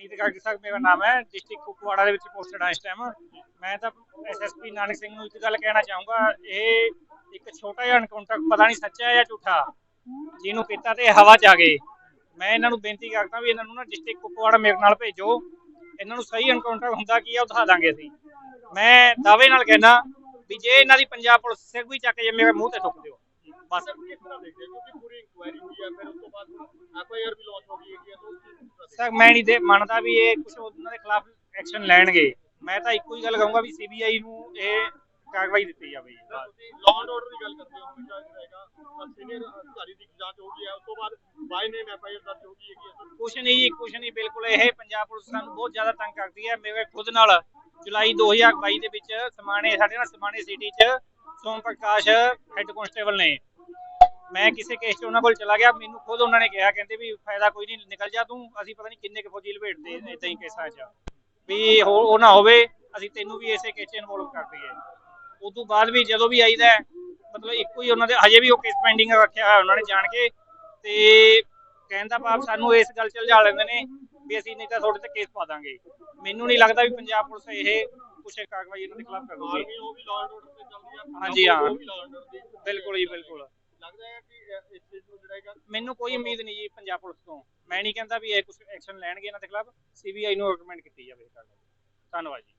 ਨੀਤ ਗਾਗੀ ਸਾਹਿਬ, ਮੇਰਾ ਨਾਮ ਹੈ ਡਿਸਟ੍ਰਿਕਟ ਕੁਪਵਾੜਾ ਦੇ ਵਿੱਚ ਪੋਸਟਡ ਹਾਂ ਇਸ ਟਾਈਮ ਮੈਂ ਤਾਂ ਐਸਐਸਪੀ ਨਾਨਕ ਸਿੰਘ ਨੂੰ ਇੱਕ ਗੱਲ ਕਹਿਣਾ ਚਾਹੂੰਗਾ, ਇਹ ਇੱਕ ਛੋਟਾ ਜਿਹਾ ਐਨਕਾਊਂਟਰ ਪਤਾ ਨਹੀਂ ਸੱਚਾ ਹੈ ਜਾਂ ਝੂਠਾ, ਜਿਹਨੂੰ ਕੀਤਾ ਤੇ ਹਵਾ ਚ ਆ ਗਏ। ਮੈਂ ਇਹਨਾਂ ਨੂੰ ਬੇਨਤੀ ਕਰਦਾ ਵੀ ਇਹਨਾਂ ਨੂੰ ਨਾ ਡਿਸਟ੍ਰਿਕਟ ਕੁਪਵਾੜਾ ਮੇਰੇ ਨਾਲ ਭੇਜੋ। ਇਹਨਾਂ ਨੂੰ ਸਹੀ ਐਨਕਾਊਂਟਰ ਹੁੰਦਾ ਕੀ ਆ, ਉਹ ਦਿਖਾ ਦਾਂਗੇ ਅਸੀਂ। ਮੈਂ ਦਾਅਵੇ ਨਾਲ ਕਹਿਣਾ ਵੀ ਜੇ ਇਹਨਾਂ ਦੀ ਪੰਜਾਬ ਪੁਲਿਸ ਸਿਰ ਵੀ ਚੱਕ ਜੇ ਮੇਰੇ ਮੂੰਹ ਤੇ ਥੁੱਕ ਦਿਓ, ਬਸ। ਸਰ ਤਰ੍ਹਾਂ ਦੇਖਦੇ ਕਿਉਂਕਿ ਪੂਰੀ ਇਨਕੁਆਇਰੀ ਹੋਈ ਹੈ ਫਿਰ ਉਸ ਤੋਂ ਬਾਅਦ ਐਫਆਈਆਰ ਵੀ ਲਾਂਚ ਹੋ ਗਈ ਹੈ ਤਾਂ ਨੂੰ ਸਰ ਮੈਂ ਨਹੀਂ ਦੇ ਮੰਨਦਾ ਵੀ ਇਹ ਕੁਝ ਉਹਨਾਂ ਦੇ ਖਿਲਾਫ ਐਕਸ਼ਨ ਲੈਣਗੇ। ਮੈਂ ਤਾਂ ਇੱਕੋ ਹੀ ਗੱਲ ਕਹੂੰਗਾ ਵੀ ਸੀਬੀਆਈ ਨੂੰ ਇਹ ਕਾਰਵਾਈ ਦਿੱਤੀ ਜਾਵੇ। ਲਾਅ ਐਂਡ ਆਰਡਰ ਦੀ ਗੱਲ ਕਰਦੇ ਹੋ ਹਮੇਸ਼ਾ ਰਹੇਗਾ। ਸੀਨੀਅਰ ਅਧਿਕਾਰੀ ਦੀ ਜਾਂਚ ਹੋ ਗਈ ਹੈ ਉਸ ਤੋਂ ਬਾਅਦ ਬਾਈ ਨੇਮ ਐਫਆਈਆਰ ਦਰਜ ਹੋ ਗਈ ਹੈਗੀ ਹੈ ਕੁਛ ਨਹੀਂ ਜੀ ਕੁਛ ਨਹੀਂ ਬਿਲਕੁਲ ਇਹ ਪੰਜਾਬ ਪੁਲਿਸ ਸਾਨੂੰ ਬਹੁਤ ਜ਼ਿਆਦਾ ਤੰਗ ਕਰਦੀ ਹੈ। ਮੇਰੇ ਖੁਦ ਨਾਲ ਜੁਲਾਈ 2022 ਦੇ ਵਿੱਚ ਸਮਾਣੇ ਸਾਡੇ ਨਾਲ ਸਮਾਣੇ ਸਿਟੀ 'ਚ ਸੋਮ ਪ੍ਰਕਾਸ਼ ਹੈੱਡ ਕਨਸਟੇਬਲ ਨੇ। ਮੈਂ ਕਿਸੇ ਕੇਸ 'ਚ ਉਹਨਾਂ ਕੋਲ ਚਲਾ ਗਿਆ ਮੈਨੂੰ ਖੁਦ ਉਹਨਾਂ ਨੇ ਕਿਹਾ ਕਹਿੰਦੇ ਵੀ ਫਾਇਦਾ ਕੋਈ ਨਹੀਂ ਨਿਕਲ ਜਾ ਤੂੰ ਅਸੀਂ ਪਤਾ ਨਹੀਂ ਕਿੰਨੇ ਕੁ ਫੌਜੀ ਲਪੇਟਦੇ ਇਦਾਂ ਹੀ ਕੇਸਾਂ 'ਚ। ਵੀ ਉਹ ਨਾ ਹੋਵੇ ਅਸੀਂ ਤੈਨੂੰ ਵੀ ਇਸੇ ਕੇਸ 'ਚ ਇਨਵੋਲਵ ਕਰ ਦਈਏ। ਉਸ ਤੋਂ ਬਾਅਦ ਵੀ ਜਦੋਂ ਵੀ ਆਈਦਾ ਮਤਲਬ ਇੱਕੋ ਹੀ ਉਹਨਾਂ ਦੇ ਹਜੇ ਵੀ ਉਹ ਕੇਸ ਪੈਂਡਿੰਗ ਰੱਖਿਆ ਹੋਇਆ ਉਹਨਾਂ ਨੇ ਜਾਣ ਕੇ ਤੇ ਕਹਿਣ ਦਾ ਭਾਵ ਸਾਨੂੰ ਇਸ ਗੱਲ 'ਚ ਉਲਝਾ ਲੈਂਦੇ ਨੇ ਵੀ ਅਸੀਂ ਨਹੀਂ ਤਾਂ ਤੁਹਾਡੇ ਤੇ ਕੇਸ ਪਾ ਦਾਂਗੇ। ਮੈਨੂੰ ਨਹੀਂ ਲੱਗਦਾ ਵੀ ਪੰਜਾਬ ਪੁਲਿਸ ਇਹ ਕੁਛ ਕਾਰਵਾਈ ਇਹਨਾਂ ਦੇ ਖਿਲਾਫ ਕਰੂਗੀ। ਹਾਂਜੀ, ਹਾਂ। ਬਿਲਕੁਲ ਜੀ ਬਿਲਕੁਲ। ਲੱਗਦਾ ਹੈ ਕਿ ਇਸ ਚੀਜ਼ ਨੂੰ ਜਿਹੜਾ ਹੈਗਾ ਮੈਨੂੰ ਕੋਈ ਉਮੀਦ ਨਹੀਂ ਜੀ ਪੰਜਾਬ ਪੁਲਿਸ ਤੋਂ। ਮੈਂ ਨਹੀਂ ਕਹਿੰਦਾ ਵੀ ਇਹ ਕੁਝ ਐਕਸ਼ਨ ਲੈਣਗੇ ਇਹਨਾਂ ਦੇ ਖਿਲਾਫ। ਸੀਬੀਆਈ ਨੂੰ ਰეკਮੈਂਡ ਕੀਤੀ ਜਾਵੇ ਇਹ ਕਾਰਵਾਈ ਧੰਨਵਾਦ ਜੀ।